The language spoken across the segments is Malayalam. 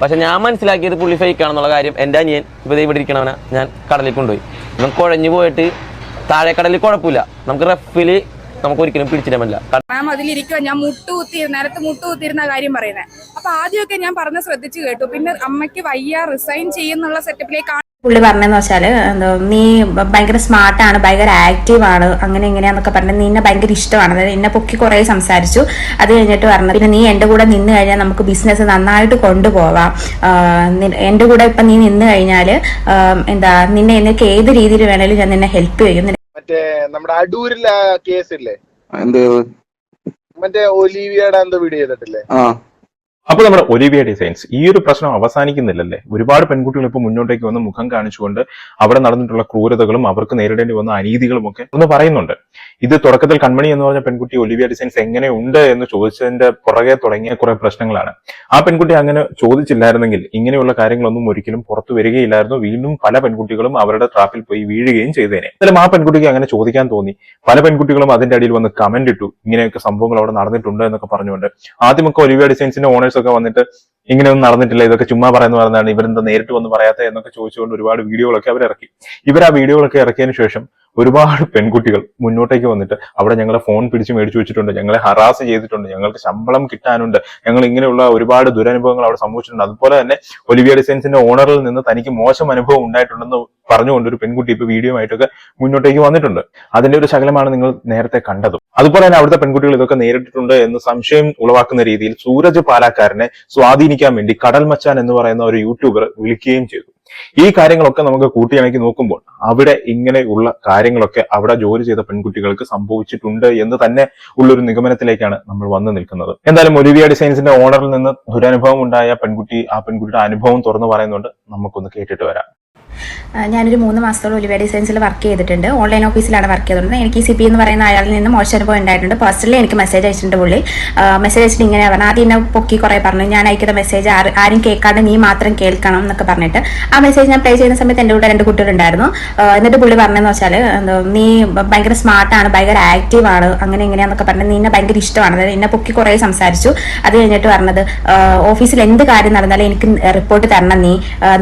പക്ഷെ ഞാൻ മനസ്സിലാക്കിയത് പുള്ളി ഫേക്ക് ആണെന്നുള്ള കാര്യം എന്റെ അനിയൻ ഇപ്പോൾ ഇവിടെ ഇരിക്കണവനെ. ഞാൻ കടലിൽ കൊണ്ടുപോയി. ഇവൻ കുഴഞ്ഞു പോയിട്ട് കടലിൽ കുഴപ്പമില്ല. നമുക്ക് റഫിൽ നമുക്ക് ഒരിക്കലും പിടിച്ചിടാൻ പറ്റില്ല. മാം അതിലിരിക്കുക ഞാൻ മുട്ട് നേരത്തെ മുട്ടുകുത്തിയിരുന്ന കാര്യം പറയുന്നത് അപ്പൊ ആദ്യമൊക്കെ ഞാൻ പറഞ്ഞ ശ്രദ്ധിച്ചു കേട്ടു. പിന്നെ അമ്മയ്ക്ക് വയ്യ റിസൈൻ ചെയ്യുന്നുള്ള സെറ്റപ്പിലേക്ക് പുള്ളി പറഞ്ഞെന്ന് വെച്ചാൽ എന്തോ നീ ഭയങ്കര സ്മാർട്ടാണ് ഭയങ്കര ആക്റ്റീവ് ആണ് അങ്ങനെ എങ്ങനെയാന്നൊക്കെ പറഞ്ഞ് നിന്നെ ഭയങ്കര ഇഷ്ടമാണ്. അതായത് എന്നെ പൊക്കി കുറെ സംസാരിച്ചു. അത് കഴിഞ്ഞിട്ട് പറഞ്ഞു പിന്നെ നീ എന്റെ കൂടെ നിന്ന് കഴിഞ്ഞാൽ നമുക്ക് ബിസിനസ് നന്നായിട്ട് കൊണ്ടുപോവാം. എന്റെ കൂടെ ഇപ്പൊ നീ നിന്ന് കഴിഞ്ഞാൽ എന്താ നിന്നെ നിനക്ക് ഏത് രീതിയിൽ വേണേലും ഞാൻ നിന്നെ ഹെൽപ്പ് ചെയ്യും. മറ്റേ നമ്മുടെ അടൂരിലെ കേസ് ഇല്ലേ? എന്ത് മറ്റേ ഒലീവിയയുടെ എന്തോ വീഡിയോ ചെയ്തിട്ടില്ലേ? ആ. അപ്പോൾ നമ്മുടെ ഒലിവിയ ഡിസൈൻസ് ഈ ഒരു പ്രശ്നം അവസാനിക്കുന്നില്ലല്ലേ? ഒരുപാട് പെൺകുട്ടികൾ ഇപ്പോൾ മുന്നോട്ടേക്ക് വന്ന് മുഖം കാണിച്ചുകൊണ്ട് അവിടെ നടന്നിട്ടുള്ള ക്രൂരതകളും അവർക്ക് നേരിടേണ്ടി വന്ന അനീതികളും ഒക്കെ ഒന്ന് പറയുന്നുണ്ട്. ഇത് തുടക്കത്തിൽ കൺമണി എന്ന് പറഞ്ഞ പെൺകുട്ടി ഒലിവിയ ഡിസൈൻസ് എങ്ങനെ ഉണ്ട് എന്ന് ചോദിച്ചതിന്റെ പുറകെ തുടങ്ങിയ കുറെ പ്രശ്നങ്ങളാണ്. ആ പെൺകുട്ടി അങ്ങനെ ചോദിച്ചില്ലായിരുന്നെങ്കിൽ ഇങ്ങനെയുള്ള കാര്യങ്ങളൊന്നും ഒരിക്കലും പുറത്തു വരികയില്ലായിരുന്നു. വീണ്ടും പല പെൺകുട്ടികളും അവരുടെ ട്രാപ്പിൽ പോയി വീഴുകയും ചെയ്തേനെ. എന്നാലും ആ പെൺകുട്ടിക്ക് അങ്ങനെ ചോദിക്കാൻ തോന്നി. പല പെൺകുട്ടികളും അതിന്റെ അടിയിൽ വന്ന് കമന്റ് ഇട്ടു. ഇങ്ങനെയൊക്കെ സംഭവങ്ങൾ അവിടെ നടന്നിട്ടുണ്ട് എന്നൊക്കെ പറഞ്ഞുകൊണ്ട്. ആദ്യമൊക്കെ ഒലിവിയ ഡിസൈൻസിന്റെ ഓണേഴ്സ് ഒക്കെ വന്നിട്ട് ഇങ്ങനെയൊന്നും നടന്നിട്ടില്ല. ഇതൊക്കെ ചുമ്മാ പറയുന്ന പറഞ്ഞാണ് ഇവരെന്താ നേരിട്ട് വന്ന് പറയാത്ത എന്നൊക്കെ ചോദിച്ചുകൊണ്ട് ഒരുപാട് വീഡിയോകളൊക്കെ അവർ ഇറക്കി ഇവർ ആ വീഡിയോകളൊക്കെ ഇറക്കിയതിനു ശേഷം ഒരുപാട് പെൺകുട്ടികൾ മുന്നോട്ടേക്ക് വന്നിട്ട് അവിടെ ഞങ്ങളെ ഫോൺ പിടിച്ച് മേടിച്ചു വെച്ചിട്ടുണ്ട് ഞങ്ങളെ ഹറാസ് ചെയ്തിട്ടുണ്ട് ഞങ്ങൾക്ക് ശമ്പളം കിട്ടാനുണ്ട് ഞങ്ങൾ ഇങ്ങനെയുള്ള ഒരുപാട് ദുരനുഭവങ്ങൾ അവിടെ സംഭവിച്ചിട്ടുണ്ട്. അതുപോലെ തന്നെ ഒലിവിയ ഡിസൈൻസിന്റെ ഓണറിൽ നിന്ന് തനിക്ക് മോശം അനുഭവം ഉണ്ടായിട്ടുണ്ടെന്ന് പറഞ്ഞുകൊണ്ട് ഒരു പെൺകുട്ടി ഇപ്പൊ വീഡിയോ ആയിട്ടൊക്കെ മുന്നോട്ടേക്ക് വന്നിട്ടുണ്ട്. അതിന്റെ ഒരു ശകലമാണ് നിങ്ങൾ നേരത്തെ കണ്ടതും. അതുപോലെ തന്നെ അവിടുത്തെ പെൺകുട്ടികൾ ഇതൊക്കെ നേരിട്ടിട്ടുണ്ട് എന്ന് സംശയം ഉളവാക്കുന്ന രീതിയിൽ സൂരജ് പാലാക്കാരനെ സ്വാധീനിക്കാൻ വേണ്ടി കടൽ മച്ചാൻ എന്ന് പറയുന്ന ഒരു യൂട്യൂബർ വിളിക്കുകയും ചെയ്തു. ഈ കാര്യങ്ങളൊക്കെ നമുക്ക് കൂട്ടിയിണക്കി നോക്കുമ്പോൾ അവിടെ ഇങ്ങനെയുള്ള കാര്യങ്ങളൊക്കെ അവിടെ ജോലി ചെയ്ത പെൺകുട്ടികൾക്ക് സംഭവിച്ചിട്ടുണ്ട് എന്ന് തന്നെ ഉള്ളൊരു നിഗമനത്തിലേക്കാണ് നമ്മൾ വന്നു നിൽക്കുന്നത്. എന്തായാലും ഒലിവിയ ഡിസൈൻസിന്റെ ഓണറിൽ നിന്ന് ദുരനുഭവം ഉണ്ടായ പെൺകുട്ടി ആ പെൺകുട്ടിയുടെ അനുഭവം തുറന്നു പറയുന്നുണ്ട്. നമുക്കൊന്ന് കേട്ടിട്ട് വരാം. ഞാനൊരു മൂന്ന് മാസത്തോളം ഒലിവ ഡിസൈൻസിൽ വർക്ക് ചെയ്തിട്ടുണ്ട്. ഓൺലൈൻ ഓഫീസിലാണ് വർക്ക് ചെയ്തിട്ടുണ്ട് എനിക്ക് സി പി എന്ന് പറയുന്ന അയാളിൽ നിന്ന് മോശം അനുഭവം ഉണ്ടായിട്ടുണ്ട്. പേഴ്സണലി എനിക്ക് മെസ്സേജ് അയച്ചിട്ടുണ്ട് പുള്ളി. മെസ്സേജ് അയച്ചിട്ട് ഇങ്ങനെ പറഞ്ഞു. ആദ്യം എന്നെ പൊക്കി കുറേ പറഞ്ഞു. ഞാൻ അയക്കുന്ന മെസ്സേജ് ആരും കേൾക്കാണ്ട് നീ മാത്രം കേൾക്കണം എന്നൊക്കെ പറഞ്ഞിട്ട് ആ മെസ്സേജ് ഞാൻ പ്ലേ ചെയ്യുന്ന സമയത്ത് എന്റെ കൂടെ രണ്ട് കുട്ടികളുണ്ടായിരുന്നു. എന്നിട്ട് പുള്ളി പറഞ്ഞതെന്ന് വെച്ചാൽ നീ ഭയങ്കര സ്മാർട്ടാണ് ഭയങ്കര ആക്റ്റീവ് ആണ് അങ്ങനെ എങ്ങനെയാന്നൊക്കെ പറഞ്ഞ് നിന്നെ ഭയങ്കര ഇഷ്ടമാണ്. അതായത് എന്നെ പൊക്കി കുറേ സംസാരിച്ചു. അത് കഴിഞ്ഞിട്ട് പറഞ്ഞത് ഓഫീസിൽ എന്ത് കാര്യം നടന്നാലും എനിക്ക് റിപ്പോർട്ട് തരണം നീ.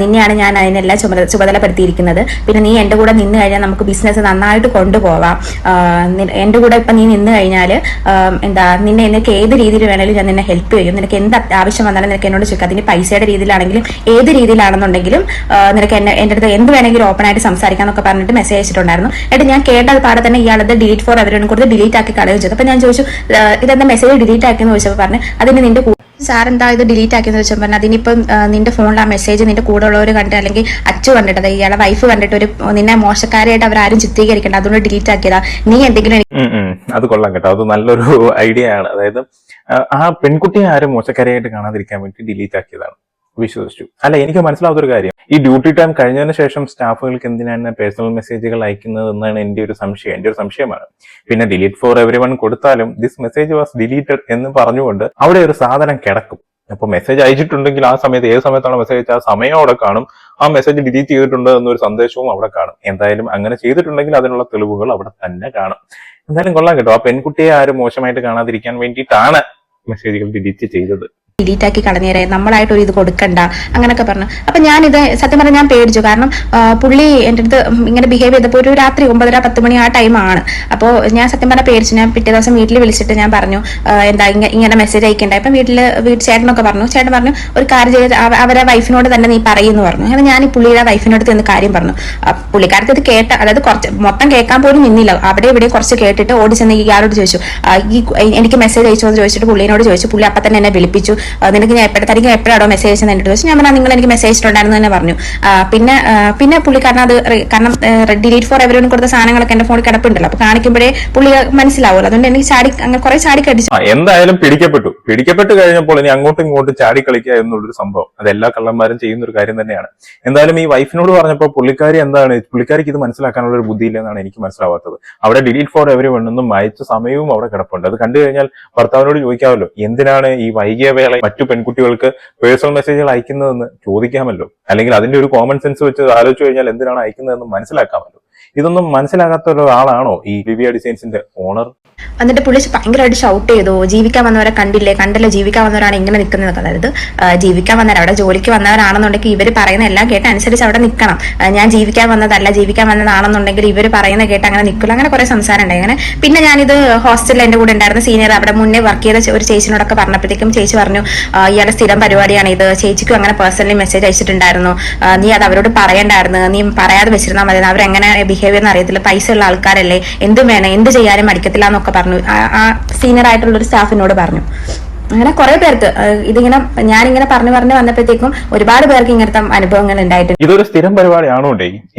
നിന്നെയാണ് ഞാൻ അതിനെല്ലാം ചുമതല ചുമതലപ്പെടുത്തിയിരിക്കുന്നത് പിന്നെ നീ എന്റെ കൂടെ നിന്ന് കഴിഞ്ഞാൽ നമുക്ക് ബിസിനസ് നന്നായിട്ട് കൊണ്ടുപോവാം. എന്റെ കൂടെ ഇപ്പം നീ നിന്ന് കഴിഞ്ഞാൽ എന്താ നിന്നെ നിനക്ക് ഏത് രീതിയിൽ വേണേലും ഞാൻ നിന്നെ ഹെൽപ്പ് ചെയ്യും. നിനക്ക് എന്ത് ആവശ്യം വന്നാലും നിനക്ക് എന്നോട് ചോദിക്കാം. അതിന് പൈസയുടെ രീതിയിലാണെങ്കിലും ഏത് രീതിയിലാണെന്നുണ്ടെങ്കിലും നിനക്ക് എന്നെ എന്റെ അടുത്ത് എന്ത് വേണമെങ്കിലും ഓപ്പൺ ആയിട്ട് സംസാരിക്കാം എന്നൊക്കെ പറഞ്ഞിട്ട് മെസ്സേജ് അയച്ചിട്ടുണ്ടായിരുന്നു. എന്നിട്ട് ഞാൻ കേട്ടത് പാടെ തന്നെ ഇയാളത് ഡിലീറ്റ് ഫോർ അവരോടും ഡിലീറ്റ് ആക്കി കളയുകയും ചെയ്തു. അപ്പം ഞാൻ ചോദിച്ചു ഇതെന്താ മെസ്സേജ് ഡിലീറ്റ് ആക്കിയെന്ന് ചോദിച്ചപ്പോൾ പറഞ്ഞു അതിന് നിന്റെ സാർ എന്താ ഇത് ഡിലീറ്റ് ആക്കിയെന്ന് വെച്ചാൽ പറഞ്ഞാൽ അതിനിപ്പം നിന്റെ ഫോണിൽ ആ മെസ്സേജ് നിന്റെ കൂടെ ഉള്ളവർ കണ്ടിട്ട് അല്ലെങ്കിൽ അച്ചു കണ്ടിട്ട് ഇയാളെ വൈഫ് കണ്ടിട്ട് ഒരു നിന്നെ മോശക്കാരായിട്ട് ആരും ചിത്രീകരിക്കണ്ട അതുകൊണ്ട് ഡിലീറ്റ് ആക്കിയതാ. നീ എന്തെങ്കിലും. അത് കൊള്ളാം കേട്ടോ. അത് നല്ലൊരു ഐഡിയ ആണ്. അതായത് ആ, പെൺകുട്ടിയെ ആരും മോശക്കാരിയായിട്ട് കാണാതിരിക്കാൻ വേണ്ടി ഡിലീറ്റ് ആക്കിയതാണ്. വിശ്വസിച്ചു. അല്ല എനിക്ക് മനസ്സിലാവാത്ത ഒരു കാര്യം. ഈ ഡ്യൂട്ടി ടൈം കഴിഞ്ഞതിന് ശേഷം സ്റ്റാഫുകൾക്ക് എന്തിനാണ് പേഴ്സണൽ മെസ്സേജുകൾ അയക്കുന്നത് എന്നാണ് എന്റെ ഒരു സംശയം. എന്റെ ഒരു സംശയമാണ്. പിന്നെ ഡിലീറ്റ് ഫോർ എവറി വൺ കൊടുത്താലും ദിസ് മെസ്സേജ് വാസ് ഡിലീറ്റഡ് എന്ന് പറഞ്ഞുകൊണ്ട് അവിടെ ഒരു സാധനം കിടക്കും. അപ്പൊ മെസ്സേജ് അയച്ചിട്ടുണ്ടെങ്കിൽ ആ സമയത്ത് ഏത് സമയത്താണ് മെസ്സേജ് അയച്ചാൽ ആ സമയം അവിടെ കാണും. ആ മെസ്സേജ് ഡിലീറ്റ് ചെയ്തിട്ടുണ്ട് എന്നൊരു സന്ദേശവും അവിടെ കാണും. എന്തായാലും അങ്ങനെ ചെയ്തിട്ടുണ്ടെങ്കിൽ അതിനുള്ള തെളിവുകൾ അവിടെ തന്നെ കാണും. എന്തായാലും കൊള്ളാം കേട്ടോ. ആ പെൺകുട്ടിയെ ആരും മോശമായിട്ട് കാണാതിരിക്കാൻ വേണ്ടിയിട്ടാണ് മെസ്സേജുകൾ ഡിലീറ്റ് ചെയ്തത്. ഡിലീറ്റ് ആക്കി കളഞ്ഞേരെ നമ്മളായിട്ട് ഒരു ഇത് കൊടുക്കണ്ട അങ്ങനൊക്കെ പറഞ്ഞു. അപ്പൊ ഞാനിത് സത്യം പറഞ്ഞാൽ ഞാൻ പേടിച്ചു. കാരണം പുള്ളി എന്റെ അടുത്ത് ഇങ്ങനെ ബിഹേവ് ചെയ്തപ്പോൾ ഒരു രാത്രി ഒമ്പതര പത്ത് മണി ആ ടൈമാണ് അപ്പോൾ ഞാൻ സത്യം പറഞ്ഞാൽ പേടിച്ചു. ഞാൻ പിറ്റേ ദിവസം വീട്ടിൽ വിളിച്ചിട്ട് ഞാൻ പറഞ്ഞു എന്താ ഇങ്ങനെ മെസ്സേജ് അയക്കണ്ട? ഇപ്പം വീട്ടിൽ വീട്ട് ചേട്ടനൊക്കെ പറഞ്ഞു. ചേട്ടൻ പറഞ്ഞു ഒരു കാര്യം ചെയ്ത് അവരെ വൈഫിനോട് തന്നെ നീ പറയുന്നു പറഞ്ഞു. അങ്ങനെ ഞാൻ ഈ പുള്ളിയുടെ വൈഫിനോട് തന്നെ കാര്യം പറഞ്ഞു. പുള്ളിക്കാർക്ക് ഇത് കേട്ട അതായത് കുറച്ച് മൊത്തം കേൾക്കാൻ പോലും നിന്നില്ല. അവിടെ ഇവിടെ കുറച്ച് കേട്ടിട്ട് ഓടി ചെന്ന് ആരോട് ചോദിച്ചു ഈ എനിക്ക് മെസ്സേജ് അയച്ചോ എന്ന് ചോദിച്ചിട്ട് പുള്ളിനോട് ചോദിച്ചു. പുള്ളി അപ്പം തന്നെ എന്നെ വിളിപ്പിച്ചു. നിനക്ക് ഞാൻ എപ്പോഴും തനിക്ക് എപ്പോഴാണോ മെസ്സേജ് അയച്ചെന്ന് എന്നോട് ചോദിച്ചു. ഞാൻ പറഞ്ഞാൽ നിങ്ങൾ എനിക്ക് മെസ്സേജ് ഇട്ടുണ്ടായിരുന്നു തന്നെ പറഞ്ഞു. പിന്നെ പിന്നെ പുള്ളി പുള്ളിക്കാരൻ അത് കാരണം ഡിലീറ്റ് ഫോർ എവരോടും കൊടുത്ത സാധനങ്ങളൊക്കെ എന്റെ ഫോണിൽ കിടപ്പുണ്ടല്ലോ. അപ്പൊ കാണിക്കുമ്പോഴേ പുള്ളി മനസ്സിലാവുമല്ലോ. അതുകൊണ്ട് എനിക്ക് ചാടി അങ്ങനെ കുറെ ചാടി കടിച്ചു. എന്തായാലും പിടിക്കപ്പെട്ടു. പിടിക്കപ്പെട്ടു കഴിഞ്ഞപ്പോൾ ഇനി അങ്ങോട്ടും ഇങ്ങോട്ടും ചാടി കളിക്കുക എന്നുള്ളൊരു സംഭവം. അത് എല്ലാ കള്ളന്മാരും ചെയ്യുന്ന ഒരു കാര്യം തന്നെയാണ്. എന്തായാലും ഈ വൈഫിനോട് പറഞ്ഞപ്പോൾ പുള്ളിക്കാരി എന്താണ് പുള്ളിക്കാരിക്ക് ഇത് മനസ്സിലാക്കാനുള്ള ഒരു ബുദ്ധിയില്ല എന്നാണ് എനിക്ക് മനസ്സിലാവാത്തത്. അവിടെ ഡിലീറ്റ് ഫോർ എവരി വണ്ണെന്നും അയച്ച സമയവും അവിടെ കിടപ്പുണ്ട്. അത് കണ്ടു കഴിഞ്ഞാൽ ഭർത്താവിനോട് ചോദിക്കാമല്ലോ എന്തിനാണ് ഈ വൈകിയ വേള മറ്റു പെൺകുട്ടികൾക്ക് പേഴ്സണൽ മെസ്സേജുകൾ അയക്കുന്നതെന്ന് ചോദിക്കാമല്ലോ. അല്ലെങ്കിൽ അതിന്റെ ഒരു കോമൺ സെൻസ് വെച്ച് ആലോചിച്ചു കഴിഞ്ഞാൽ എന്തിനാണ് അയക്കുന്നതെന്ന് മനസ്സിലാക്കാമല്ലോ. ഇതൊന്നും മനസ്സിലാകാത്ത ഒരാളാണോ ഈ ലിവിയ ഡിസൈൻസിന്റെ ഓണർ? എന്നിട്ട് പുള്ളി ഭയങ്കരമായിട്ട് ഷൗട്ട് ചെയ്തു ജീവിക്കാൻ വന്നവരെ കണ്ടില്ലേ കണ്ടല്ലേ ജീവിക്കാൻ വന്നവരാണ് ഇങ്ങനെ നിൽക്കുന്നത്. അതായത് ജീവിക്കാൻ വന്നവർ അവിടെ ജോലിക്ക് വന്നവരാണെന്നുണ്ടെങ്കിൽ ഇവർ പറയുന്ന എല്ലാം കേട്ട് അനുസരിച്ച് അവിടെ നിൽക്കണം. ഞാൻ ജീവിക്കാൻ വന്നതല്ല ജീവിക്കാൻ വന്നതാണെന്നുണ്ടെങ്കിൽ ഇവർ പറയുന്ന കേട്ട് അങ്ങനെ നിൽക്കില്ല. അങ്ങനെ കുറെ സംസാരം ഉണ്ടായി അങ്ങനെ പിന്നെ ഞാനിത് ഹോസ്റ്റലിൽ എന്റെ കൂടെ ഉണ്ടായിരുന്ന സീനിയർ അവിടെ മുന്നേ വർക്ക് ചെയ്ത ഒരു ചേച്ചിനോടൊക്കെ പറഞ്ഞപ്പോഴത്തേക്കും ചേച്ചി പറഞ്ഞു ഇയാളെ സ്ഥിരം പരിപാടിയാണ് ഇത്. ചേച്ചിക്കും അങ്ങനെ പേഴ്സണലി മെസ്സേജ് അയച്ചിട്ടുണ്ടായിരുന്നു. നീ അത് അവരോട് പറയണ്ടായിരുന്നു. നീ പറയാതെ വെച്ചിരുന്നാൽ മതി അവരെങ്ങനെ ബിഹേവ് ചെയ്യുന്ന അറിയത്തില്ല. പൈസ ഉള്ള ആൾക്കാരല്ലേ? എന്തും വേണം. എന്ത് ചെയ്യാനും മടിക്കത്തില്ല എന്നൊക്കെ പറഞ്ഞു. ആ സീനിയർ ആയിട്ടുള്ള ഒരു സ്റ്റാഫിനോട് പറഞ്ഞു. അങ്ങനെ കുറെ പേർക്ക് ഇതിങ്ങനെ ഞാനിങ്ങനെ പറഞ്ഞു പറഞ്ഞു വന്നപ്പോഴത്തേക്കും ഒരുപാട് പേർക്ക് ഇങ്ങനത്തെ അനുഭവങ്ങൾ ഉണ്ടായിട്ടുണ്ട്. ഇതൊരു സ്ഥിരം പരിപാടിയാണോ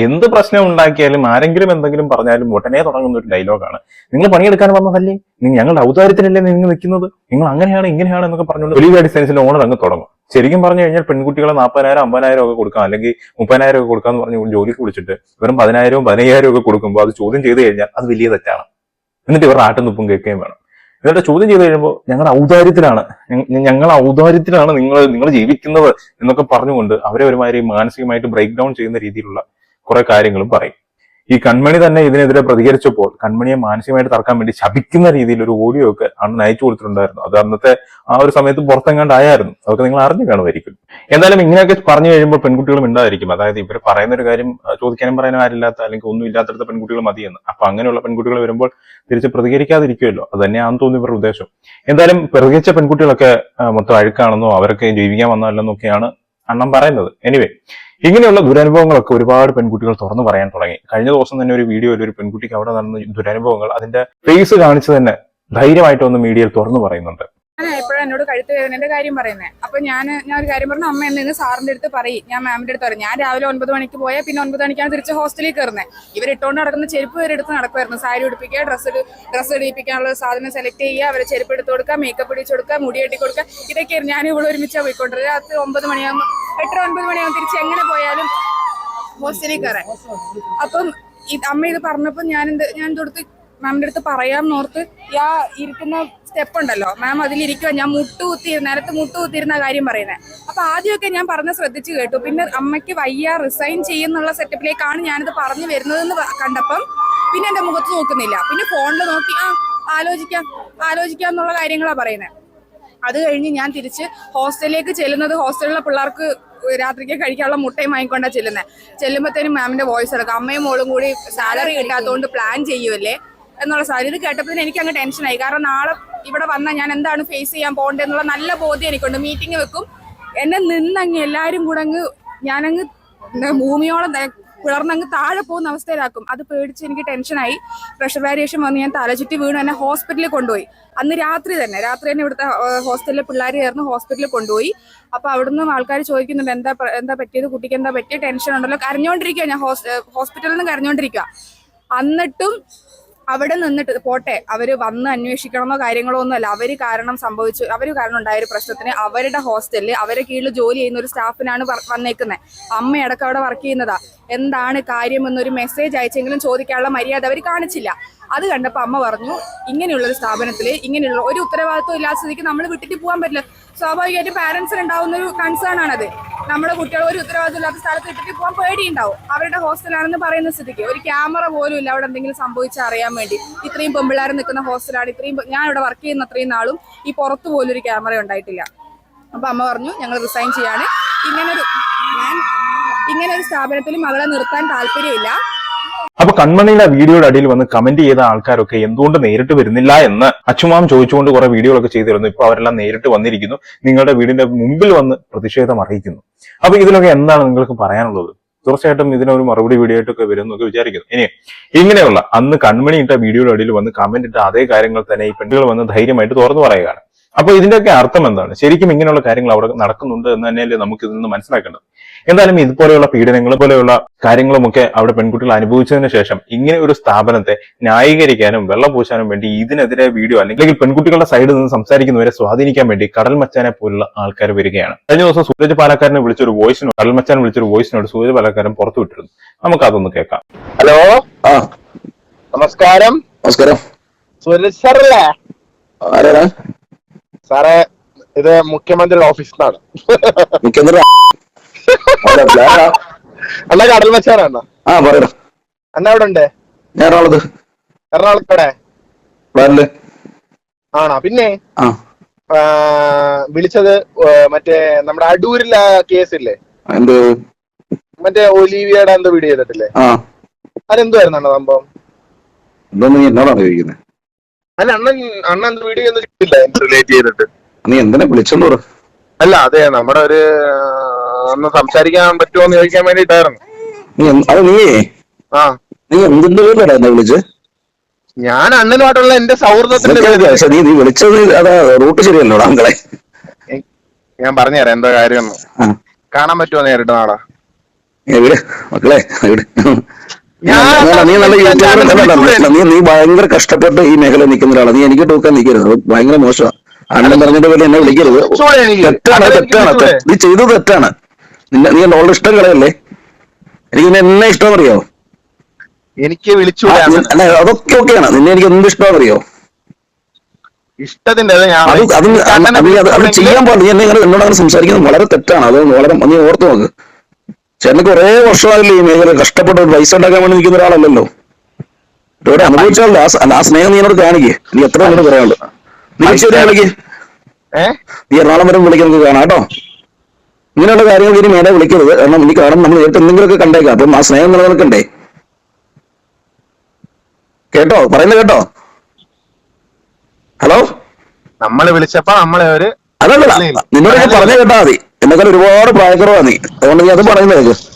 എന്ത് പ്രശ്നം ഉണ്ടാക്കിയാലും ആരെങ്കിലും എന്തെങ്കിലും പറഞ്ഞാലും ഉടനെ തുടങ്ങുന്ന ഒരു ഡയലോഗാണ്. നിങ്ങൾ പണിയെടുക്കാൻ വന്നതല്ലേ? ഞങ്ങളുടെ ഔദാര്യത്തിനല്ലേ നിങ്ങൾ നിൽക്കുന്നത്? നിങ്ങൾ അങ്ങനെയാണ് ഇങ്ങനെയാണ് എന്നൊക്കെ പറഞ്ഞുകൊണ്ട് വലിയ ഡിസൈൻസിന്റെ ഓണർ അങ്ങ് തുടങ്ങും. ശരിക്കും പറഞ്ഞു കഴിഞ്ഞാൽ പെൺകുട്ടികളെ നാൽപ്പതിനായിരം അമ്പതിനായിരം ഒക്കെ കൊടുക്കാം അല്ലെങ്കിൽ മുപ്പതിനായിരം ഒക്കെ കൊടുക്കാന്ന് പറഞ്ഞു ജോലിക്ക് വിളിച്ചിട്ട് വെറും പതിനായിരവും പതിനയ്യായിരം ഒക്കെ കൊടുക്കുമ്പോൾ അത് ചോദ്യം ചെയ്ത് കഴിഞ്ഞാൽ അത് വലിയ തെറ്റാണ്. എന്നിട്ട് ഇവർ ആട്ടും തുപ്പും കേൾക്കുകയും വേണം. എന്നിട്ട് ചോദ്യം ചെയ്ത് കഴിയുമ്പോൾ ഞങ്ങളുടെ ഔദാര്യത്തിലാണ്. ഞങ്ങൾ ഔദാര്യത്തിലാണ് നിങ്ങൾ നിങ്ങൾ ജീവിക്കുന്നത് എന്നൊക്കെ പറഞ്ഞുകൊണ്ട് അവരെ ഒരുമാതിരി മാനസികമായിട്ട് ബ്രേക്ക് ഡൗൺ ചെയ്യുന്ന രീതിയിലുള്ള കുറെ കാര്യങ്ങളും പറയും. ഈ കൺമണി തന്നെ ഇതിനെതിരെ പ്രതികരിച്ചപ്പോൾ കൺമണിയെ മാനസികമായിട്ട് തറക്കാൻ വേണ്ടി ശപിക്കുന്ന രീതിയിൽ ഒരു ഓഡിയോ ഒക്കെ അന്ന് അയച്ചു കൊടുത്തിട്ടുണ്ടായിരുന്നു. അത് അന്നത്തെ ആ ഒരു സമയത്ത് പുറത്തെങ്ങാണ്ടായിരുന്നു അതൊക്കെ നിങ്ങൾ അറിഞ്ഞു കാണുമായിരിക്കും. എന്തായാലും ഇങ്ങനെയൊക്കെ പറഞ്ഞു കഴിയുമ്പോൾ പെൺകുട്ടികളും ഉണ്ടായിരിക്കും അതായത് ഇവർ പറയുന്ന ഒരു കാര്യം ചോദിക്കാനും പറയാനും ആരില്ലാത്ത അല്ലെങ്കിൽ ഒന്നും ഇല്ലാത്തടത്ത് പെൺകുട്ടികൾ മതിയെന്ന്. അപ്പൊ അങ്ങനെയുള്ള പെൺകുട്ടികൾ വരുമ്പോൾ തിരിച്ച് പ്രതികരിക്കാതിരിക്കുമല്ലോ. അത് തന്നെയാണെന്ന് തോന്നുന്നു ഇവരുടെ ഉദ്ദേശം. എന്തായാലും പ്രതികരിച്ച പെൺകുട്ടികളൊക്കെ മൊത്തം അഴുക്കാണെന്നോ അവരൊക്കെ ജീവിക്കാൻ വന്നതല്ലെന്നൊക്കെയാണ് അണ്ണം പറയുന്നത്. എനിവേ ഇങ്ങനെയുള്ള ദുരനുഭവങ്ങളൊക്കെ ഒരുപാട് പെൺകുട്ടികൾ തുറന്നു പറയാൻ തുടങ്ങി. കഴിഞ്ഞ ദിവസം തന്നെ ഒരു വീഡിയോയിൽ ഒരു പെൺകുട്ടിക്ക് അവിടെ നടന്ന ദുരനുഭവങ്ങൾ അതിന്റെ ഫേസ് കാണിച്ച് തന്നെ ധൈര്യമായിട്ട് ഒന്ന് മീഡിയയിൽ തുറന്നു പറയുന്നുണ്ട്. ഞാൻ എന്നോട് കഴുത്ത് വേദനന്റെ കാര്യം പറയുന്നത് അപ്പൊ ഞാൻ ഞാൻ ഒരു കാര്യം പറഞ്ഞു അമ്മ എന്തെങ്കിലും സാറിന്റെ അടുത്ത് പറയും. ഞാൻ മാമിന്റെ അടുത്ത് പറയും ഞാൻ രാവിലെ ഒൻപത് മണിക്ക് പോയാൽ പിന്നെ ഒൻപത് മണിക്കാണ് തിരിച്ച് ഹോസ്റ്റലിൽ കയറുന്നത് ഇവർ ഇട്ടുകൊണ്ട് നടക്കുന്ന ചെരുപ്പ് വരെ എടുത്ത് നടക്കുമായിരുന്നു സാരി ഉടുപ്പിക്കുക ഡ്രസ്സ് ഡ്രസ്സ് ഇടിപ്പിക്കാനുള്ള സാധനം സെലക്ട് ചെയ്യുക അവരെ ചെരുപ്പ് എടുത്ത് കൊടുക്കുക മേക്കപ്പ് ഇടിച്ചു കൊടുക്കുക മുടി കെട്ടി കൊടുക്കുക. ഇതൊക്കെ ഞാൻ ഇവിടെ ഒരുമിച്ചാണ് പോയിക്കൊണ്ടിരുന്നത്. രാത്രി ഒമ്പത് മണിയാകുമ്പോൾ എട്ടര ഒൻപത് മണിയാകുമ്പോൾ തിരിച്ച് എങ്ങനെ പോയാലും ഹോസ്റ്റലിൽ കയറാൻ അപ്പം അമ്മ ഇത് പറഞ്ഞപ്പോൾ ഞാൻ എന്ത് ഞാൻ തൊടുത്ത് മാമിന്റെ അടുത്ത് പറയാമെന്നോർത്ത് നോർത്ത് യാ ഇരിക്കുന്ന സ്റ്റെപ്പ് ഉണ്ടല്ലോ മാം അതിലിരിക്കുക ഞാൻ മുട്ടുകുത്തി നിലത്ത് മുട്ടുകുത്തിയിരുന്ന കാര്യം പറയുന്നത് അപ്പൊ ആദ്യമൊക്കെ ഞാൻ പറഞ്ഞ ശ്രദ്ധിച്ചു കേട്ടു. പിന്നെ അമ്മയ്ക്ക് വയ്യ റിസൈൻ ചെയ്യുന്നുള്ള സെറ്റപ്പിലേക്കാണ് ഞാനിത് പറഞ്ഞു വരുന്നതെന്ന് കണ്ടപ്പം പിന്നെ എന്റെ മുഖത്ത് നോക്കുന്നില്ല. പിന്നെ ഫോണിൽ നോക്കി ആ ആലോചിക്കാം ആലോചിക്കാം എന്നുള്ള കാര്യങ്ങളാണ് പറയുന്നത് അത് കഴിഞ്ഞ് ഞാൻ തിരിച്ച് ഹോസ്റ്റലിലേക്ക് ചെല്ലുന്നത് ഹോസ്റ്റലിലെ പിള്ളേർക്ക് രാത്രിക്ക് കഴിക്കാനുള്ള മുട്ടയും വാങ്ങിക്കൊണ്ടാണ് ചെല്ലുന്നത് ചെല്ലുമ്പോഴത്തേനും മാമിന്റെ വോയിസ് എടുക്കാം. അമ്മയും മോളും കൂടി സാലറി കിട്ടാത്തതുകൊണ്ട് പ്ലാൻ ചെയ്യുമല്ലേ എന്നുള്ള സാധനം ഇത് കേട്ടപ്പോൾ എനിക്ക് അങ്ങ് ടെൻഷനായി കാരണം നാളെ ഇവിടെ വന്നാൽ ഞാൻ എന്താണ് ഫേസ് ചെയ്യാൻ പോകേണ്ടത് എന്നുള്ള നല്ല ബോധ്യം എനിക്കുണ്ട്. മീറ്റിംഗ് വെക്കും. എന്നെ നിന്നങ്ങ് എല്ലാവരും കൂടെ അങ്ങ് ഞാനങ്ങ് ഭൂമിയോളം പിളർന്നങ്ങ് താഴെ പോകുന്ന അവസ്ഥയിലാക്കും. അത് പേടിച്ച് എനിക്ക് ടെൻഷനായി പ്രഷർ വാരിയേഷൻ വന്ന് ഞാൻ തലചുറ്റി വീണ് എന്നെ ഹോസ്പിറ്റലിൽ കൊണ്ടുപോയി. അന്ന് രാത്രി തന്നെ. രാത്രി തന്നെ ഇവിടുത്തെ ഹോസ്റ്റലിലെ പിള്ളേർ ചേർന്ന് ഹോസ്പിറ്റലിൽ കൊണ്ടുപോയി. അപ്പോൾ അവിടുന്ന് ആൾക്കാർ ചോദിക്കുന്നുണ്ട് എന്താ എന്താ പറ്റിയത്? കുട്ടിക്ക് എന്താ പറ്റിയ ടെൻഷൻ ഉണ്ടല്ലോ? കരഞ്ഞോണ്ടിരിക്കുക ഞാൻ ഹോസ്- ഹോസ്പിറ്റലിൽ നിന്ന് കരഞ്ഞോണ്ടിരിക്കുക എന്നിട്ടും അവിടെ നിന്നിട്ട് പോട്ടെ അവർ വന്ന് അന്വേഷിക്കണമെന്നോ കാര്യങ്ങളോ ഒന്നുമല്ല അവർ കാരണം സംഭവിച്ചു അവർ കാരണം ഉണ്ടായ ഒരു പ്രശ്നത്തിന് അവരുടെ ഹോസ്റ്റലിൽ അവരെ കീഴിൽ ജോലി ചെയ്യുന്ന ഒരു സ്റ്റാഫിനാണ് വന്നേക്കുന്നത് അമ്മയടക്കം അവിടെ വർക്ക് ചെയ്യുന്നതാ. എന്താണ് കാര്യം എന്നൊരു മെസ്സേജ് അയച്ചെങ്കിലും ചോദിക്കാനുള്ള മര്യാദ അവർ കാണിച്ചില്ല. അത് കണ്ടപ്പോൾ അമ്മ പറഞ്ഞു ഇങ്ങനെയുള്ള ഒരു സ്ഥാപനത്തിൽ ഇങ്ങനെയുള്ള ഒരു ഉത്തരവാദിത്വം ഇല്ലാത്ത സ്ഥിതിക്ക് നമ്മൾ വിട്ടിട്ട് പോകാൻ പറ്റില്ല. സ്വാഭാവികമായിട്ടും പാരൻസിന് ഉണ്ടാവുന്ന ഒരു കൺസേൺ ആണത്. നമ്മുടെ കുട്ടികൾ ഒരു ഉത്തരവാദിത്വം ഇല്ലാത്ത സ്ഥലത്ത് വിട്ടിട്ട് പോകാൻ പേടിയുണ്ടാവും. അവരുടെ ഹോസ്റ്റലാണെന്ന് പറയുന്ന സ്ഥിതിക്ക്. ഒരു ക്യാമറ പോലും ഇല്ല അവിടെ എന്തെങ്കിലും സംഭവിച്ചാൽ അറിയാൻ വേണ്ടി. ഇത്രയും പെമ്പിള്ളേർ നിൽക്കുന്ന ഹോസ്റ്റലാണ് ഇത്രയും ഞാൻ ഇവിടെ വർക്ക് ചെയ്യുന്ന അത്രയും നാളും ഈ പുറത്ത് പോലും ഒരു ക്യാമറ ഉണ്ടായിട്ടില്ല. അപ്പം അമ്മ പറഞ്ഞു ഞങ്ങൾ റിസൈൻ ചെയ്യാണ്. ഇങ്ങനൊരു ഞാൻ ഇങ്ങനെ ഒരു സ്ഥാപനത്തിൽ മകളെ നിർത്താൻ താല്പര്യമില്ല. അപ്പൊ കൺമണിയുടെ വീഡിയോയുടെ അടിയിൽ വന്ന് കമന്റ് ചെയ്ത ആൾക്കാരൊക്കെ എന്തുകൊണ്ട് നേരിട്ട് വരുന്നില്ല എന്ന് അച്ചുമാം ചോദിച്ചുകൊണ്ട് കുറെ വീഡിയോകളൊക്കെ ചെയ്തിരുന്നു. ഇപ്പൊ അവരെല്ലാം നേരിട്ട് വന്നിരിക്കുന്നു. നിങ്ങളുടെ വീടിന്റെ മുമ്പിൽ വന്ന് പ്രതിഷേധം അറിയിക്കുന്നു. അപ്പൊ ഇതിലൊക്കെ എന്താണ് നിങ്ങൾക്ക് പറയാനുള്ളത്? തീർച്ചയായിട്ടും ഇതിനൊരു മറുപടി വീഡിയോ ആയിട്ടൊക്കെ വരും എന്നൊക്കെ വിചാരിക്കുന്നു. ഇനി ഇങ്ങനെയുള്ള അന്ന് കൺമണി ഇട്ട വീഡിയോയുടെ അടിയിൽ വന്ന് കമന്റ് ഇട്ട അതേ കാര്യങ്ങൾ തന്നെ ഈ പെണ്ണുകൾ വന്ന് ധൈര്യമായിട്ട് തുറന്നു പറയുകയാണ്. അപ്പൊ ഇതിന്റെയൊക്കെ അർത്ഥം എന്താണ്? ശരിക്കും ഇങ്ങനെയുള്ള കാര്യങ്ങൾ അവിടെ നടക്കുന്നുണ്ട് എന്ന് തന്നെയല്ലേ നമുക്ക് ഇതിൽ നിന്ന് മനസ്സിലാക്കേണ്ടത്. എന്തായാലും ഇതുപോലെയുള്ള പീഡനങ്ങൾ പോലെയുള്ള കാര്യങ്ങളുമൊക്കെ അവിടെ പെൺകുട്ടികൾ അനുഭവിച്ചതിന് ശേഷം ഇങ്ങനെ ഒരു സ്ഥാപനത്തെ ന്യായീകരിക്കാനും വെള്ളം പൂശാനും വേണ്ടി ഇതിനെതിരെ വീഡിയോ അല്ലെങ്കിൽ പെൺകുട്ടികളുടെ സൈഡിൽ നിന്ന് സംസാരിക്കുന്നവരെ സ്വാധീനിക്കാൻ വേണ്ടി കടൽ മച്ചാനെ പോലുള്ള ആൾക്കാർ വരികയാണ്. കഴിഞ്ഞ ദിവസം സൂരജ് പാലക്കാരനെ വിളിച്ചൊരു വോയിസിനോട് കടൽ മച്ചാൻ വിളിച്ചൊരു വോയിസിനോട് സൂരജ് പാലക്കാരൻ പുറത്തു വിട്ടിരുന്നു. നമുക്ക് അതൊന്ന് കേൾക്കാം. ഹലോ? ആ. നമസ്കാരം. നമസ്കാരം. സുരേഷ് സാറല്ലേ? സാറേ ഇത് മുഖ്യമന്ത്രിയുടെ ഓഫീസിൽ നിന്നാണ് മുഖ്യമന്ത്രി? അണ്ണ കടൽ മച്ചാനാണ് ആ പറയടാ. അണ്ണ അവിടെ ഉണ്ട്. എറണാകുളത്ത്. എറണാകുളത്തോടെ പ്ലാനിൽ ആണോ? പിന്നെ? ആ. വിളിച്ചത് മറ്റേ നമ്മുടെ അടൂരിലെ കേസ് ഇല്ലേ എന്ത്? മറ്റേ ഒലീവിയുടെ എന്തോ വീഡിയോ ചെയ്തിട്ടില്ലേ? ആ. അതെന്തുവായിരുന്നു സംഭവം? ഇതൊന്നും നീ എന്നോടാണ് ചോദിക്കുന്നത് അല്ല അണ്ണൻ അണ്ണൻ എന്ത് വീഡിയോ ഒന്നും ചെയ്തില്ല റിലേറ്റ് ചെയ്തിട്ട്. നീ എന്തിനാ പറ. അല്ല അതെ നമ്മുടെ ഒരു ഒന്ന് സംസാരിക്കാൻ പറ്റുമോ എന്ന് ചോദിക്കാൻ വേണ്ടിട്ടായിരുന്നു അത് ആ. നീ എന്തിന്റെ എന്നെ വിളിച്ച്? ഞാൻ അണ്ണനുമായിട്ടുള്ള എന്റെ സൗഹൃദത്തിന്റെ ഞാൻ പറഞ്ഞു പക്ഷെ നീ നീ വിളിച്ചത് അതാ റൂട്ട് ശരിയല്ലോടാ അങ്കളെ. ഞാൻ പറഞ്ഞുതരാം എന്താ കാര്യം കാണാൻ പറ്റുമോ നേരിട്ട് നാളെ? എവിടെ? മക്കളെ എവിടെ? നീ നല്ല യൂട്യൂബർ? നീ നീ ഭയങ്കര കഷ്ടപ്പെട്ട് ഈ മേഖല നിൽക്കുന്ന ഒരാളാണ് നീ എനിക്ക് ടൂക്കാൻ നിൽക്കരുത്. ഭയങ്കര മോശമാണ് അണ്ണൻ പറഞ്ഞിട്ട് പോലെ എന്നെ വിളിക്കരുത്. തെറ്റാണ് തെറ്റാണ് നീ ചെയ്തത് തെറ്റാണ്. നിന്നെ നീ ഓളുടെ ഇഷ്ടം കളയല്ലേ? എനിക്ക് നിന്നെ എന്നെ ഇഷ്ടം അറിയോ എനിക്ക് വിളിച്ചു അല്ല അതൊക്കെ ഓക്കെയാണ്. നിന്നെ എനിക്ക് എന്ത് ഇഷ്ടം അറിയോ ഇഷ്ടത്തിന്റെ അത് ചെയ്യാൻ പാടില്ല. നീ എന്നെ എന്നോട് അങ്ങനെ സംസാരിക്കുന്നത് വളരെ തെറ്റാണ്. അത് വളരെ നീ ഓർത്തു നോക്ക്. ചേട്ടനക്ക് കുറെ വർഷമായില്ലേ ഈ മേഖല കഷ്ടപ്പെട്ട് ഒരു പൈസ ഉണ്ടാക്കാൻ വേണ്ടി നിൽക്കുന്ന ഒരാളല്ലല്ലോ. ഇവിടെ അനുഭവിച്ചാലോ ആ സ്നേഹം നീ എന്നോട് കാണിക്കേ. നീ എത്ര എന്നോട് പറയാനുള്ളൂ നീ ഏ? നീ എറണാകുളം വരെ വിളിക്കുന്നത് കാണാം കേട്ടോ. ഇങ്ങനെയുള്ള കാര്യങ്ങൾ ഇനി മേലെ വിളിക്കരുത്. കാരണം എനിക്ക് കാരണം നമ്മൾ നേരിട്ട് എന്തെങ്കിലുമൊക്കെ കണ്ടേക്കാം. അപ്പം ആ സ്നേഹം നിലനിൽക്കണ്ടേ? കേട്ടോ? പറയുന്നത് കേട്ടോ? ഹലോ? നമ്മൾ വിളിച്ചപ്പോ നമ്മളെ ഒരു അതല്ല നിന്നോട് പറഞ്ഞു കേട്ടാ മതി. എന്നെക്കാൾ ഒരുപാട് പ്രായക്കുറവാ നീ. അതുകൊണ്ട് നീ അത് പറയുന്നത് യൂട്യൂബിൽ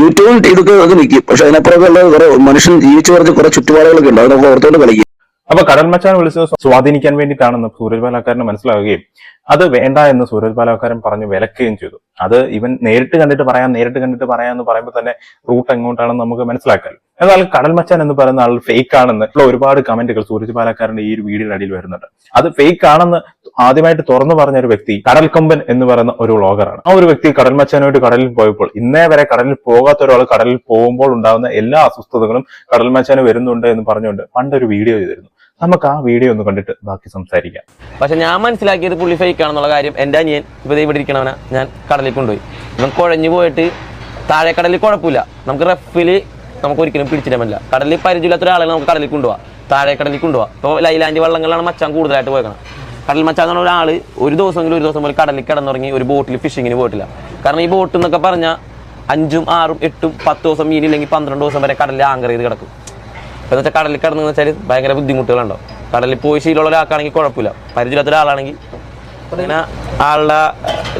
യൂട്യൂബും ഇതൊക്കെ അത് നിൽക്കും. പക്ഷെ അതിനപ്പുറമൊക്കെ ഉള്ള കുറെ മനുഷ്യൻ ജീവിച്ചു പറഞ്ഞ കുറെ ചുറ്റുപാടുകളൊക്കെ ഉണ്ട്. അതൊക്കെ ഓർത്തോട്ട് കളിക്കും. അപ്പൊ കടൽ മച്ചാൻ വിളിച്ചത് സ്വാധീനിക്കാൻ വേണ്ടിയിട്ടാണെന്ന് സൂരജ് പാലക്കാരന് മനസ്സിലാവുകയും അത് വേണ്ട എന്ന് സൂരജ് പാലക്കാരൻ പറഞ്ഞു വിലക്കുകയും ചെയ്തു. അത് ഇവൻ നേരിട്ട് കണ്ടിട്ട് പറയാം നേരിട്ട് കണ്ടിട്ട് പറയാം എന്ന് പറയുമ്പോൾ തന്നെ റൂട്ട് എങ്ങോട്ടാണെന്ന് നമുക്ക് മനസ്സിലാക്കാം. എന്നാൽ കടൽ മച്ചാൻ എന്ന് പറയുന്ന ആൾ ഫേക്ക് ആണെന്ന് ഉള്ള ഒരുപാട് കമന്റുകൾ സൂരജ് പാലക്കാരന്റെ ഈ ഒരു വീഡിയോ അടിയിൽ വരുന്നുണ്ട്. അത് ഫേക്ക് ആണെന്ന് ആദ്യമായിട്ട് തുറന്നു പറഞ്ഞ ഒരു വ്യക്തി കടൽ കമ്പൻ എന്ന് പറയുന്ന ഒരു വ്ളോഗറാണ് ആ ഒരു വ്യക്തി കടൽ മച്ചാനായിട്ട് കടലിൽ പോയപ്പോൾ ഇന്നേ വരെ കടലിൽ പോകാത്ത ഒരാൾ കടലിൽ പോകുമ്പോൾ ഉണ്ടാകുന്ന എല്ലാ അസ്വസ്ഥതകളും കടൽ മച്ചാന് വരുന്നുണ്ട് എന്ന് പറഞ്ഞുകൊണ്ട് പണ്ടൊരു വീഡിയോ ചെയ്തിരുന്നു. നമുക്ക് ആ വീഡിയോ ഒന്ന് കണ്ടിട്ട് ബാക്കി സംസാരിക്കാം. പക്ഷെ ഞാൻ മനസ്സിലാക്കിയത് പുള്ളി ഫേക്ക് ആണെന്നുള്ള കാര്യം എന്റെ അനിയൻ ഇപ്പോൾ ഇവിടെ ഇരിക്കണവനെ ഞാൻ കടലിൽ കൊണ്ടുപോയി. ഇവൻ കുഴഞ്ഞു പോയിട്ട് താഴെ കടലിൽ കുഴപ്പമില്ല. നമുക്ക് റഫിൽ നമുക്ക് ഒരിക്കലും പിടിച്ചിടാൻ കടലിൽ പരിചയമില്ലാത്ത ഒരാളെ നമുക്ക് കടലിൽ കൊണ്ടുപോകാം താഴെ കടലിൽ കൊണ്ടുപോകാം ഇപ്പോൾ ലൈലാൻഡ് വള്ളങ്ങളിലാണ് മച്ചാൻ കൂടുതലായിട്ട് പോയേക്കണം കടൽ മച്ചാൻ എന്ന് പറഞ്ഞ ഒരാൾ ഒരു ദിവസമെങ്കിലും ഒരു ദിവസം പോലെ കടലിൽ കിടന്നുറങ്ങി ഒരു ബോട്ടിൽ ഫിഷിങ്ങിന് പോയിട്ടില്ല. കാരണം ഈ ബോട്ട് എന്നൊക്കെ പറഞ്ഞാൽ അഞ്ചും ആറും എട്ടും പത്ത് ദിവസം മീനില്ലെങ്കിൽ പന്ത്രണ്ട് ദിവസം വരെ കടലിൽ ആങ്കർ ചെയ്ത് കിടക്കും. എന്ന് വെച്ചാൽ കടലിൽ കിടന്നു വെച്ചാൽ ഭയങ്കര ബുദ്ധിമുട്ടുകളുണ്ടാവും. കടലിൽ പോയി ശീലമുള്ള ഒരാൾക്കാണെങ്കിൽ കുഴപ്പമില്ല. പരിചയമില്ലാത്ത ആളാണെങ്കിൽ അങ്ങനെ ആളുടെ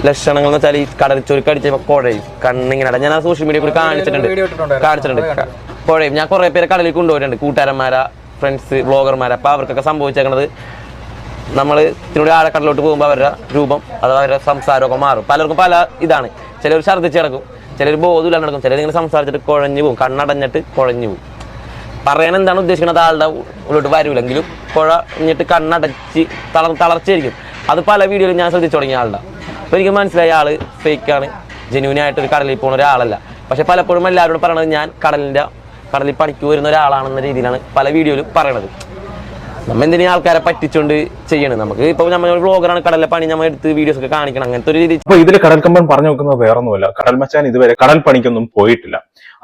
ലക്ഷണങ്ങൾ എന്ന് വെച്ചാൽ ഈ കടൽ ചുരുക്കം അടിച്ചപ്പോൾ കുഴയും കണ്ണിങ്ങനെ അട- ഞാൻ ആ സോഷ്യൽ മീഡിയ കൂടി കാണിച്ചിട്ടുണ്ട്. കാണിച്ചിട്ടുണ്ട്. കുഴയും ഞാൻ കുറേ പേരെ കടലിൽ കൊണ്ടുപോയിട്ടുണ്ട്. കൂട്ടുകാരന്മാരാ ഫ്രണ്ട്സ് വ്ളോഗർമാരാ അപ്പോൾ അവർക്കൊക്കെ സംഭവിച്ചേക്കണത് നമ്മൾ ഇതിനോട് ആളെ കടലോട്ട് പോകുമ്പോൾ അവരുടെ രൂപം അഥവാ അവരുടെ സംസാരമൊക്കെ മാറും. പലർക്കും പല ഇതാണ്. ചിലർ ഛർദ്ദിച്ച് കിടക്കും. ചിലർ ബോധമില്ലാണ്ട് നടക്കും. ചിലർ ഇങ്ങനെ സംസാരിച്ചിട്ട് കുഴഞ്ഞു പോകും. കണ്ണടഞ്ഞിട്ട് കുഴഞ്ഞു പോകും. പറയാൻ എന്താണ് ഉദ്ദേശിക്കുന്നത്? ആളുടെ ഉള്ളിലോട്ട് വരൂലെങ്കിലും പുഴ എന്നിട്ട് കണ്ണടച്ച് തള തളർച്ചയായിരിക്കും. അത് പല വീഡിയോയിലും ഞാൻ ശ്രദ്ധിച്ചു തുടങ്ങിയ ആളുടെ. അപ്പോൾ എനിക്ക് മനസ്സിലായി ആൾ ഫേക്കാണ് ഒരു കടലിൽ പോകുന്ന ഒരാളല്ല. പക്ഷേ പലപ്പോഴും എല്ലാവരോടും പറയണത് ഞാൻ കടലിന്റെ കടലിൽ പണിക്ക് വരുന്ന ഒരാളാണെന്ന രീതിയിലാണ് പല വീഡിയോയിലും പറയണത്. നമ്മ എന്തിനും ആൾക്കാരെ പറ്റിച്ചുകൊണ്ട് ചെയ്യണം? നമുക്ക് ഇപ്പൊ നമ്മൾ ബ്ലോഗറാണ് കടലിലെ പണി നമ്മൾ എടുത്ത് വീഡിയോസ് ഒക്കെ കാണിക്കണം. അങ്ങനത്തെ ഒരു രീതി. അപ്പൊ ഇതിൽ കമ്പൻ പറഞ്ഞു നോക്കുന്നത് വേറൊന്നുമല്ല. കടൽ മച്ചാൻ ഇതുവരെ കടൽ പണിക്കൊന്നും പോയിട്ടില്ല.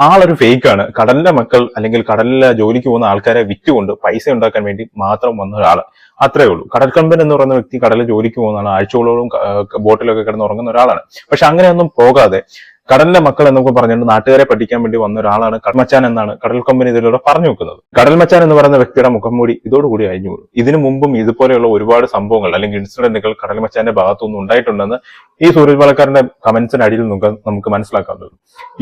ആളൊരു ഫേക്ക് ആണ്. കടലിലെ മക്കൾ അല്ലെങ്കിൽ കടലിലെ ജോലിക്ക് പോകുന്ന ആൾക്കാരെ വിറ്റുകൊണ്ട് പൈസ ഉണ്ടാക്കാൻ വേണ്ടി മാത്രം വന്ന ഒരാൾ അത്രേ ഉള്ളൂ. കടൽ കമ്പൻ എന്ന് പറയുന്ന വ്യക്തി കടലിൽ ജോലിക്ക് പോകുന്നതാണ്. ആഴ്ചകളോളം ബോട്ടിലൊക്കെ കിടന്ന് ഉറങ്ങുന്ന ഒരാളാണ്. പക്ഷെ അങ്ങനെയൊന്നും പോകാതെ കടലിലെ മക്കൾ എന്നൊക്കെ പറഞ്ഞുകൊണ്ട് നാട്ടുകാരെ പഠിക്കാൻ വേണ്ടി വന്ന ഒരാളാണ് കടൽമച്ചാൻ എന്നാണ്. കടൽ കമ്പനി ഇതിലൂടെ പറഞ്ഞു വെക്കുന്നത്. കടൽമച്ചാൻ എന്ന് പറയുന്ന വ്യക്തിയുടെ മുഖം മൂടി ഇതോടുകൂടി അഴിഞ്ഞു പോകും ഇതിനു മുമ്പും ഇതുപോലെയുള്ള ഒരുപാട് സംഭവങ്ങൾ അല്ലെങ്കിൽ ഇൻസിഡന്റുകൾ കടൽമച്ചാന്റെ ഭാഗത്തുനിന്ന് ഉണ്ടായിട്ടുണ്ടെന്ന് ഈ സൂര്യ പാലക്കാരന്റെ കമന്റ്സിന് അടിയിൽ നമുക്ക് നമുക്ക് മനസ്സിലാക്കാവുന്നത്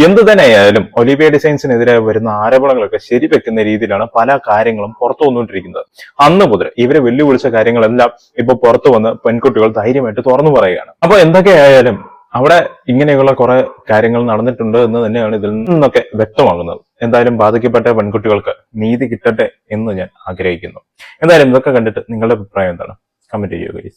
എന്ത് തന്നെയായാലും ഒലിവിയ ഡിസൈൻസിനെതിരെ വരുന്ന ആരോപണങ്ങളൊക്കെ ശരിവെക്കുന്ന രീതിയിലാണ് പല കാര്യങ്ങളും പുറത്തു വന്നുകൊണ്ടിരിക്കുന്നത്. അന്ന് മുതൽ ഇവരെ വെല്ലുവിളിച്ച കാര്യങ്ങളെല്ലാം ഇപ്പൊ പുറത്തു വന്ന് പെൺകുട്ടികൾ ധൈര്യമായിട്ട് തുറന്നു പറയുകയാണ്. അപ്പൊ എന്തൊക്കെയായാലും അവിടെ ഇങ്ങനെയുള്ള കുറെ കാര്യങ്ങൾ നടന്നിട്ടുണ്ട് എന്ന് തന്നെയാണ് ഇതിൽ നിന്നൊക്കെ വ്യക്തമാകുന്നത്. എന്തായാലും ബാധിക്കപ്പെട്ട പെൺകുട്ടികൾക്ക് നീതി കിട്ടട്ടെ എന്ന് ഞാൻ ആഗ്രഹിക്കുന്നു. എന്തായാലും ഇതൊക്കെ കണ്ടിട്ട് നിങ്ങളുടെ അഭിപ്രായം എന്താണ്? കമന്റ് ചെയ്യുക.